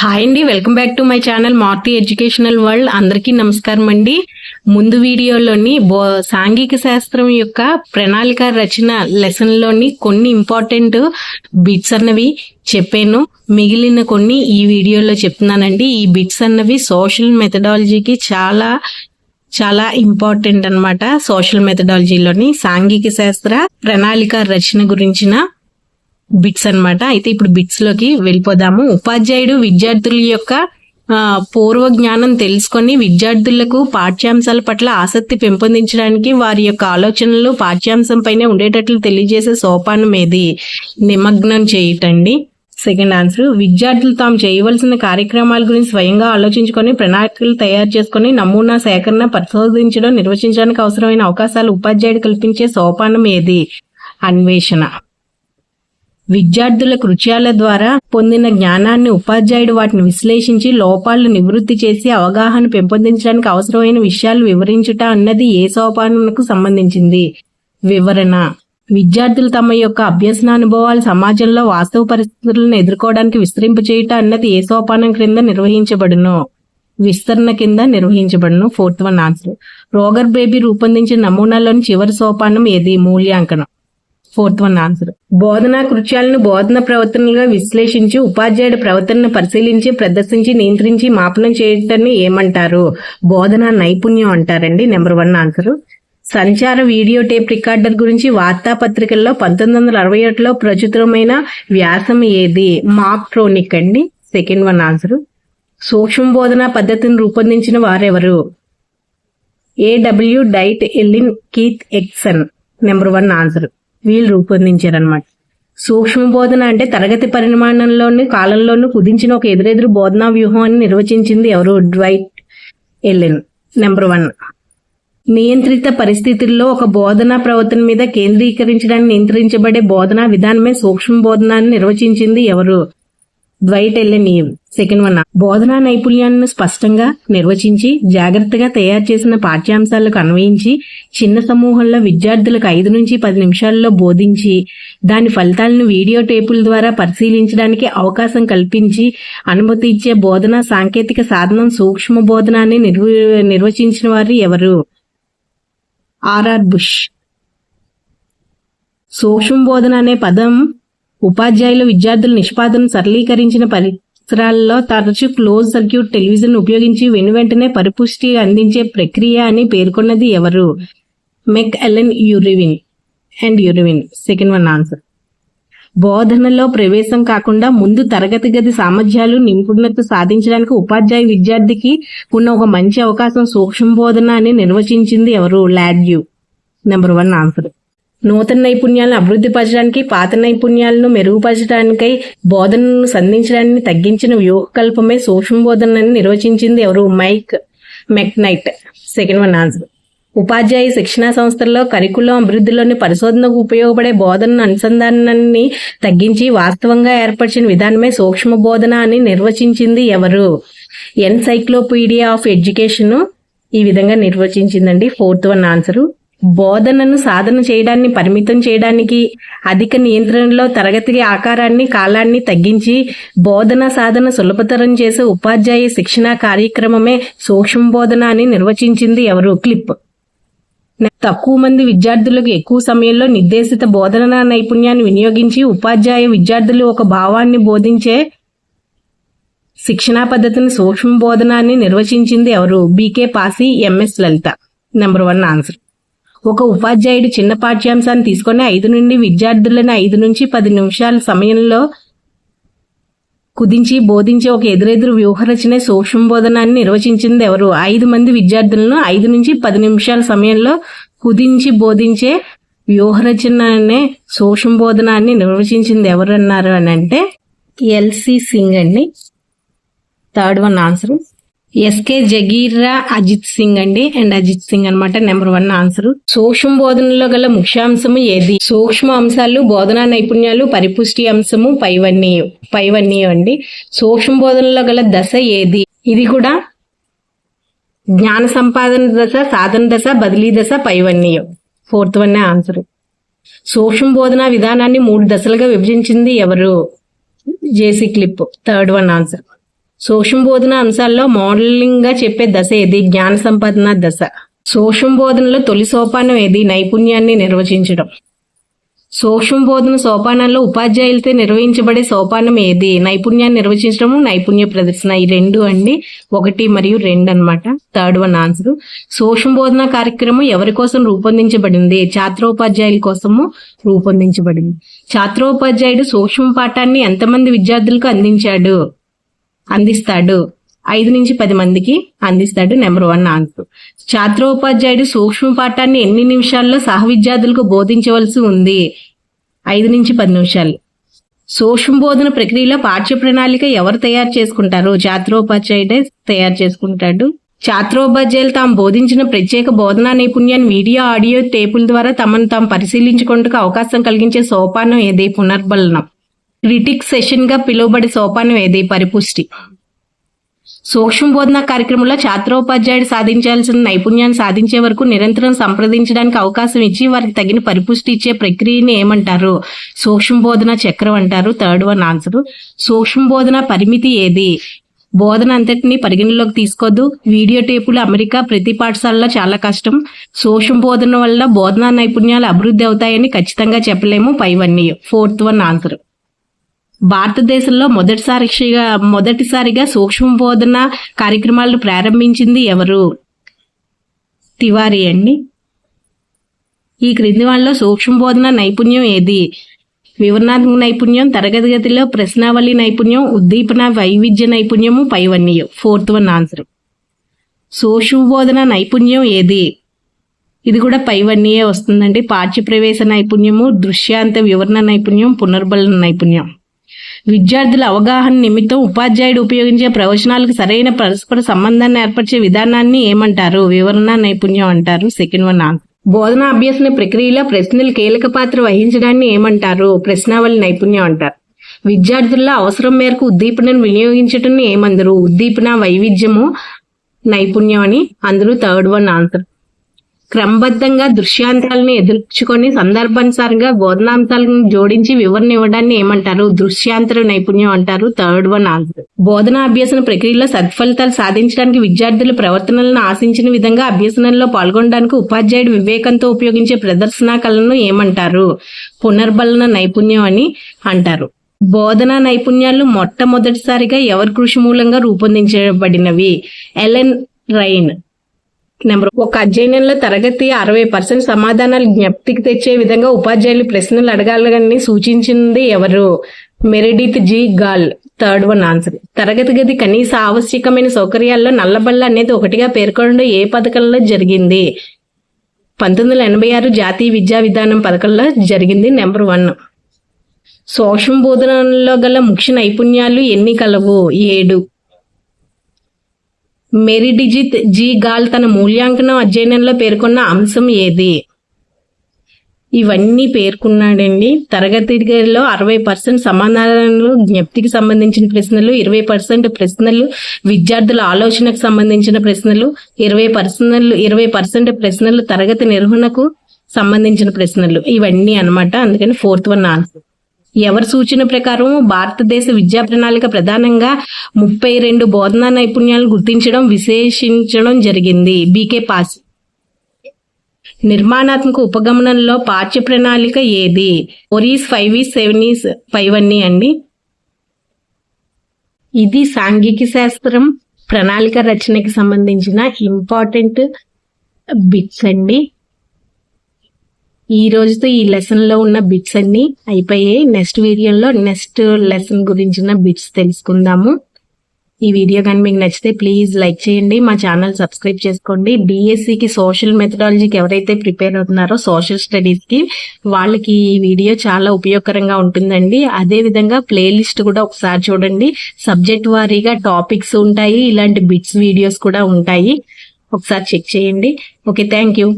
Hi అండి welcome back to my channel Marthi educational world అందరికీ నమస్కారం అండి. ముందు వీడియోలోని బో సాంఘిక శాస్త్రం యొక్క ప్రణాళిక రచన లెసన్లోని కొన్ని ఇంపార్టెంట్ బిట్స్ అన్నవి చెప్పాను. మిగిలిన కొన్ని ఈ వీడియోలో చెప్తున్నానండి. ఈ బిట్స్ అన్నవి సోషల్ మెథడాలజీకి చాలా చాలా ఇంపార్టెంట్ అన్నమాట. సోషల్ మెథడాలజీలోని సాంఘిక శాస్త్ర ప్రణాళిక రచన గురించిన బిట్స్ అన్నమాట. అయితే ఇప్పుడు బిట్స్లోకి వెళ్ళిపోదాము. ఉపాధ్యాయుడు విద్యార్థుల యొక్క పూర్వ జ్ఞానం తెలుసుకొని విద్యార్థులకు పాఠ్యాంశాల పట్ల ఆసక్తి పెంపొందించడానికి వారి యొక్క ఆలోచనలు పాఠ్యాంశం పైన ఉండేటట్లు తెలియజేసే సోపానం ఏది? నిమగ్నం చేయటండి. Second answer. విద్యార్థులు తాము చేయవలసిన కార్యక్రమాల గురించి స్వయంగా ఆలోచించుకొని ప్రణాళికలు తయారు చేసుకొని నమూనా సేకరణ పరిశోధించడం నిర్వచించడానికి అవసరమైన అవకాశాలు ఉపాధ్యాయుడు కల్పించే సోపానం ఏది? అన్వేషణ. విద్యార్థుల కృత్యాల ద్వారా పొందిన జ్ఞానాన్ని ఉపాధ్యాయుడు వాటిని విశ్లేషించి లోపాలను నివృత్తి చేసి అవగాహన పెంపొందించడానికి అవసరమైన విషయాలు వివరించుట అన్నది ఏ సోపానకు సంబంధించింది? వివరణ. విద్యార్థులు తమ యొక్క అభ్యసన అనుభవాలు సమాజంలో వాస్తవ పరిస్థితులను ఎదుర్కోవడానికి విస్తరింపచేయుట అన్నది ఏ సోపానం క్రింద నిర్వహించబడును? విస్తరణ కింద నిర్వహించబడును. Fourth one answer Roger Bybee రూపొందించిన నమూనాలోని చివరి సోపానం ఏది? మూల్యాంకనం. Fourth one answer. బోధనా కృత్యాలను బోధన ప్రవర్తనలుగా విశ్లేషించి ఉపాధ్యాయుడి ప్రవర్తనను పరిశీలించి ప్రదర్శించి నియంత్రించి మాపనం చేయటాన్ని ఏమంటారు? బోధనా నైపుణ్యం అంటారండి నెంబర్ వన్ ఆన్సర్. సంచార వీడియో టేప్ రికార్డర్ గురించి వార్తాపత్రికల్లో పంతొమ్మిది వందల అరవై ఒకటిలో ప్రచురమైన వ్యాసం ఏది? మాక్ట్రోనిక్ అండి సెకండ్ వన్ ఆన్సర్. సూక్ష్మ బోధనా పద్ధతిని రూపొందించిన వారెవరు? A W Dwight Allen Keith Acheson number one answer. వీళ్ళు రూపొందించారనమాట సూక్ష్మ బోధన అంటే తరగతి పరిమాణంలోని కాలంలోనూ కుదించిన ఒక ఎదురెదురు బోధనా వ్యూహం అని నిర్వచించింది ఎవరు? Dwight Allen number one. నియంత్రిత పరిస్థితుల్లో ఒక బోధనా ప్రవర్తన మీద కేంద్రీకరించడానికి నియంత్రించబడే బోధనా విధానమే సూక్ష్మ బోధన అని నిర్వచించింది ఎవరు? Dwight Allen second one. బోధనా నైపుణ్యాలను స్పష్టంగా నిర్వచించి జాగ్రత్తగా తయారు చేసిన పాఠ్యాంశాలకు అన్వయించి చిన్న సమూహంలో విద్యార్థులకు ఐదు నుంచి పది నిమిషాల్లో బోధించి దాని ఫలితాలను వీడియో టేపుల ద్వారా పరిశీలించడానికి అవకాశం కల్పించి అనుమతి ఇచ్చే బోధనా సాంకేతిక సాధనం సూక్ష్మ బోధనాన్ని నిర్వ నిర్వచించిన వారు ఎవరు? R R Bush. సూక్ష్మ బోధన అనే పదం ఉపాధ్యాయులు విద్యార్థుల నిష్పాదన సరళీకరించిన పరిసరాల్లో తరచూ క్లోజ్ సర్క్యూట్ టెలివిజన్ ఉపయోగించి వెను వెంటనే పరిపుష్టి అందించే ప్రక్రియ అని పేర్కొన్నది ఎవరు? McAleese Unwin. And Unwin. Second one answer. బోధనలో ప్రవేశం కాకుండా ముందు తరగతి గది సామర్థ్యాలు నిపుణత సాధించడానికి ఉపాధ్యాయ విద్యార్థికి ఉన్న ఒక మంచి అవకాశం సూక్ష్మ బోధన అని నిర్వచించింది ఎవరు? లాడ్యూ. నెంబర్ వన్ ఆన్సర్ నూతన నైపుణ్యాలను అభివృద్ధి పరచడానికి పాత నైపుణ్యాలను మెరుగుపరచడానికై బోధనను సంధించడాన్ని తగ్గించిన వ్యూహకల్పమే సూక్ష్మ బోధనని నిర్వచించింది ఎవరు? Mike McKnight. Second one answer. ఉపాధ్యాయ శిక్షణా సంస్థల్లో కరికులం అభివృద్ధిలోని పరిశోధనకు ఉపయోగపడే బోధన అనుసంధానాన్ని తగ్గించి వాస్తవంగా ఏర్పరిచిన విధానమే సూక్ష్మ బోధన అని నిర్వచించింది ఎవరు? ఎన్సైక్లోపీడియా ఆఫ్ ఎడ్యుకేషన్ ఈ విధంగా నిర్వచించిందండి. Fourth one answer. బోధనను సాధన చేయడాన్ని పరిమితం చేయడానికి అధిక నియంత్రణలో తరగతి ఆకారాన్ని కాలాన్ని తగ్గించి బోధన సాధన సులభతరం చేసే ఉపాధ్యాయ శిక్షణా కార్యక్రమమే సూక్ష్మ బోధన అని నిర్వచించింది ఎవరు? క్లిప్. తక్కువ మంది విద్యార్థులకు ఎక్కువ సమయంలో నిర్దేశిత బోధనా నైపుణ్యాన్ని వినియోగించి ఉపాధ్యాయ విద్యార్థులు ఒక భావాన్ని బోధించే శిక్షణా పద్ధతిని సూక్ష్మ బోధన అని నిర్వచించింది ఎవరు? B K Passi M S Lalitha. Number one answer. ఒక ఉపాధ్యాయుడు చిన్న పాఠ్యాంశాన్ని తీసుకొని ఐదు నుండి విద్యార్థులను ఐదు నుంచి పది నిమిషాల సమయంలో కుదించి బోధించే ఒక ఎదురెదురు వ్యూహరచనే సూక్ష్మ బోధనాన్ని నిర్వచించింది ఎవరు? ఐదు మంది విద్యార్థులను ఐదు నుంచి పది నిమిషాల సమయంలో కుదించి బోధించే వ్యూహరచన అనే సూక్ష్మ బోధనాన్ని నిర్వచించింది ఎవరు అన్నారు అని అంటే ఎల్సి సింగ్ అండి. Third one answer. S K Jangira Ajit Singh అండి. అండ్ అజిత్ సింగ్ అన్నమాట నెంబర్ వన్ ఆన్సర్ సూక్ష్మ బోధనలో గల ముఖ్యాంశము ఏది? సూక్ష్మ అంశాలు బోధనా నైపుణ్యాలు పరిపుష్టి అంశము పైవన్నీయు పైవన్నీయు అండి. సూక్ష్మ బోధనలో గల దశ ఏది? ఇది కూడా జ్ఞాన సంపాదన దశ సాధన దశ బదిలీ దశ పైవన్నీయు. ఫోర్త్ వన్ ఆన్సర్ సూక్ష్మ బోధనా విధానాన్ని మూడు దశలుగా విభజించింది ఎవరు? J C Clift third one answer సూక్ష్మ బోధన అంశాల్లో మోడలింగ్గా చెప్పే దశ ఏది? జ్ఞాన సంపాదన దశ. సూక్ష్మ బోధనలో తొలి సోపానం ఏది? నైపుణ్యాన్ని నిర్వచించడం. సూక్ష్మ బోధన సోపానాల్లో ఉపాధ్యాయులతో నిర్వహించబడే సోపానం ఏది? నైపుణ్యాన్ని నిర్వచించడము నైపుణ్య ప్రదర్శన. ఈ రెండు అండి. ఒకటి మరియు రెండు అన్నమాట. Third one answer. సూక్ష్మ బోధన కార్యక్రమం ఎవరి కోసం రూపొందించబడింది? ఛాత్రోపాధ్యాయుల కోసము రూపొందించబడింది. ఛాత్రోపాధ్యాయుడు సూక్ష్మ పాఠాన్ని ఎంతమంది విద్యార్థులకు అందించాడు? అందిస్తాడు. ఐదు నుంచి పది మందికి అందిస్తాడు నెంబర్ వన్ ఆన్సర్. ఛాత్రోపాధ్యాయుడు సూక్ష్మ పాఠాన్ని ఎన్ని నిమిషాల్లో సహ విద్యార్థులకు బోధించవలసి ఉంది? ఐదు నుంచి పది నిమిషాలు. సూక్ష్మ బోధన ప్రక్రియలో పాఠ్య ప్రణాళిక ఎవరు తయారు చేసుకుంటారు? ఛాత్రోపాధ్యాయుడే తయారు చేసుకుంటాడు. ఛాత్రోపాధ్యాయులు తాము బోధించిన ప్రత్యేక బోధనా నైపుణ్యాన్ని వీడియో ఆడియో టేపుల ద్వారా తమను తాము పరిశీలించుకుంటూ అవకాశం కలిగించే సోపానం ఏది? పునర్బలనం. క్రిటిక్ సెషన్గా పిలువబడే సోపానం ఏది? పరిపుష్టి. సూక్ష్మ బోధన కార్యక్రమంలో ఛాత్రోపాధ్యాయుడు సాధించాల్సిన నైపుణ్యాన్ని సాధించే వరకు నిరంతరం సంప్రదించడానికి అవకాశం ఇచ్చి వారికి తగిన పరిపుష్టి ఇచ్చే ప్రక్రియని ఏమంటారు? సూక్ష్మ బోధన చక్రం అంటారు. థర్డ్ వన్ ఆన్సర్ సూక్ష్మ బోధన పరిమితి ఏది? బోధన అంతటిని పరిగణలోకి తీసుకోద్దు వీడియో టేపులు అమెరికా ప్రతి పాఠశాలలో చాలా కష్టం. సూక్ష్మ బోధన వల్ల బోధనా నైపుణ్యాలు అభివృద్ధి అవుతాయని ఖచ్చితంగా చెప్పలేము. పైవన్నీ ఫోర్త్ వన్ ఆన్సర్ భారతదేశంలో మొదటిసారిగా మొదటిసారిగా సూక్ష్మ బోధన కార్యక్రమాలను ప్రారంభించింది ఎవరు? తివారీ అండి. ఈ క్రింది వాళ్ళలో సూక్ష్మ బోధన నైపుణ్యం ఏది? వివరణాత్మక నైపుణ్యం తరగతి గదిలో ప్రశ్నావళి నైపుణ్యం ఉద్దీపన వైవిధ్య నైపుణ్యము పైవన్నీ ఫోర్త్ వన్ ఆన్సర్. సూక్ష్మ బోధన నైపుణ్యం ఏది? ఇది కూడా పైవన్నీయే వస్తుందండి. పాఠ్య ప్రవేశ నైపుణ్యము దృశ్యాంత వివరణ నైపుణ్యం పునర్బల నైపుణ్యం. విద్యార్థుల అవగాహన నిమిత్తం ఉపాధ్యాయుడు ఉపయోగించే ప్రవచనాలకు సరైన పరస్పర సంబంధాన్ని ఏర్పరిచే విధానాన్ని ఏమంటారు? వివరణ నైపుణ్యం అంటారు సెకండ్ వన్ ఆన్సర్. బోధనా అభ్యసన ప్రక్రియలో ప్రశ్నలు కీలక పాత్ర వహించడాన్ని ఏమంటారు? ప్రశ్నావళి నైపుణ్యం అంటారు. విద్యార్థుల్లో అవసరం మేరకు ఉద్దీపనను వినియోగించటం ఏమందరు? ఉద్దీపన వైవిధ్యము నైపుణ్యం అని అందరూ థర్డ్ వన్ ఆన్సర్. క్రమబద్ధంగా దృశ్యాంతాలను ఎదుర్చుకొని సందర్భానుసారంగా బోధనాంశాలను జోడించి వివరణ ఇవ్వడాన్ని ఏమంటారు? దృశ్యాంతర నైపుణ్యం అంటారు థర్డ్ వన్ ఆన్సర్ బోధన అభ్యసన ప్రక్రియలో సత్ఫలితాలు సాధించడానికి విద్యార్థుల ప్రవర్తనలను ఆశించిన విధంగా అభ్యసనంలో పాల్గొనడానికి ఉపాధ్యాయుడు వివేకంతో ఉపయోగించే ప్రదర్శనా కళను ఏమంటారు? పునర్బలన నైపుణ్యం అని అంటారు. బోధనా నైపుణ్యాలు మొట్టమొదటిసారిగా ఎవరి కృషి మూలంగా రూపొందించబడినవి? Ellen rain. నెంబర్ ఒక అధ్యయనంలో తరగతి అరవై పర్సెంట్ సమాధానాలు జ్ఞప్తికి తెచ్చే విధంగా ఉపాధ్యాయులు ప్రశ్నలు అడగాలని సూచించింది ఎవరు? Meredith G. Gall third one answer. తరగతి గది కనీస ఆవశ్యకమైన సౌకర్యాల్లో నల్లబల్ల అనేది ఒకటిగా పేర్కొనడం ఏ పథకంలో జరిగింది? పంతొమ్మిది వందల ఎనభై ఆరు జాతీయ విద్యా విధానం పథకంలో జరిగింది నెంబర్ వన్. సూక్ష్మ బోధనలో గల ముఖ్య నైపుణ్యాలు ఎన్ని కలవు? ఏడు. మెరిడిజిత్ జీ గాల్ తన మూల్యాంకనం అధ్యయనంలో పేర్కొన్న అంశం ఏది? ఇవన్నీ పేర్కొన్నాడండి. తరగతి గదిలో అరవై పర్సెంట్ సమాధానాలు జ్ఞప్తికి సంబంధించిన ప్రశ్నలు ఇరవై పర్సెంట్ ప్రశ్నలు విద్యార్థుల ఆలోచనకు సంబంధించిన ప్రశ్నలు ఇరవై పర్సనల్ ఇరవై పర్సెంట్ ప్రశ్నలు తరగతి నిర్వహణకు సంబంధించిన ప్రశ్నలు. ఇవన్నీ అన్నమాట. అందుకని ఫోర్త్ వన్ ఆన్సర్. ఎవరి సూచన ప్రకారం భారతదేశ విద్యా ప్రణాళిక ప్రధానంగా ముప్పై రెండు బోధనా నైపుణ్యాలను గుర్తించడం విశేషించడం జరిగింది. B K Passi. నిర్మాణాత్మక ఉపగమనంలో పాఠ్య ప్రణాళిక ఏది? ఒరీస్ five E seven E's five అన్ని అండి. ఇది సాంఘిక శాస్త్రం ప్రణాళిక రచనకి సంబంధించిన ఇంపార్టెంట్ బిట్స్ అండి. ఈ రోజుతో ఈ లెసన్లో ఉన్న బిట్స్ అన్ని అయిపోయాయి. నెక్స్ట్ వీడియోలో నెక్స్ట్ లెసన్ గురించిన బిట్స్ తెలుసుకుందాము. ఈ వీడియో కానీ మీకు నచ్చితే ప్లీజ్ లైక్ చేయండి. మా ఛానల్ సబ్స్క్రైబ్ చేసుకోండి. డిఎస్సికి సోషల్ మెథడాలజీకి ఎవరైతే ప్రిపేర్ అవుతున్నారో సోషల్ స్టడీస్కి వాళ్ళకి ఈ వీడియో చాలా ఉపయోగకరంగా ఉంటుందండి. అదే విధంగా ప్లేలిస్ట్ కూడా ఒకసారి చూడండి. సబ్జెక్ట్ వారీగా టాపిక్స్ ఉంటాయి. ఇలాంటి బిట్స్ వీడియోస్ కూడా ఉంటాయి. ఒకసారి చెక్ చేయండి. Okay thank you